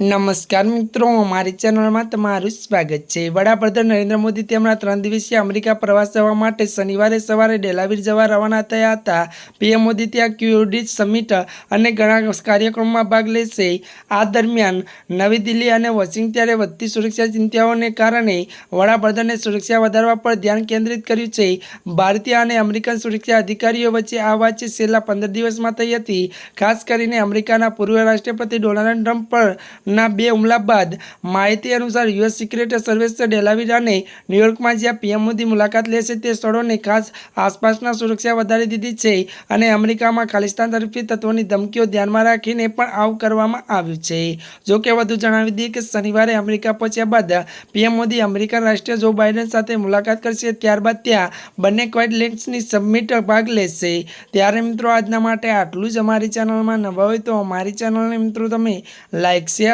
નમસ્કાર મિત્રો અમારી ચેનલમાં તમારું સ્વાગત છે. વડાપ્રધાન નરેન્દ્ર મોદી તેમના ત્રણ દિવસીય અમેરિકા પ્રવાસ જવા માટે શનિવારે સવારે ડેલાવીર જવા રવાના થયા હતા. પીએમ મોદી ત્યાં ક્યુડી સમિટ અને ઘણા કાર્યક્રમોમાં ભાગ લેશે. આ દરમિયાન નવી દિલ્હી અને વોશિંગ્ટને વધતી સુરક્ષા ચિંતાઓને કારણે વડાપ્રધાને સુરક્ષા વધારવા પર ધ્યાન કેન્દ્રિત કર્યું છે. ભારતીય અને અમેરિકન સુરક્ષા અધિકારીઓ વચ્ચે આ વાતચીત છેલ્લા પંદર દિવસમાં થઈ હતી. ખાસ કરીને અમેરિકાના પૂર્વ રાષ્ટ્રપતિ ડોનાલ્ડ ટ્રમ્પ પર ના બે હુમલા બાદ માહિતી અનુસાર યુએસ સિક્રેટ સર્વિસ ડેલાવીરાને ન્યુયોર્કમાં જ્યાં પીએમ મોદી મુલાકાત લેશે તે સ્થળોને ખાસ આસપાસના સુરક્ષા વધારી દીધી છે અને અમેરિકામાં ખાલિસ્તાન તરફી તત્વોની ધમકીઓ ધ્યાનમાં રાખીને પણ આવું કરવામાં આવ્યું છે. જો કે વધુ જણાવી દઈએ કે શનિવારે અમેરિકા પહોંચ્યા બાદ પીએમ મોદી અમેરિકન રાષ્ટ્રીય જો બાઇડન સાથે મુલાકાત કરશે ત્યારબાદ ત્યાં બંને ક્વાઇટ લેન્ડ્સની સબમિટ ભાગ લેશે. ત્યારે મિત્રો, આજના માટે આટલું જ અમારી ચેનલમાં નવા હોય તો અમારી ચેનલને મિત્રો તમે લાઇક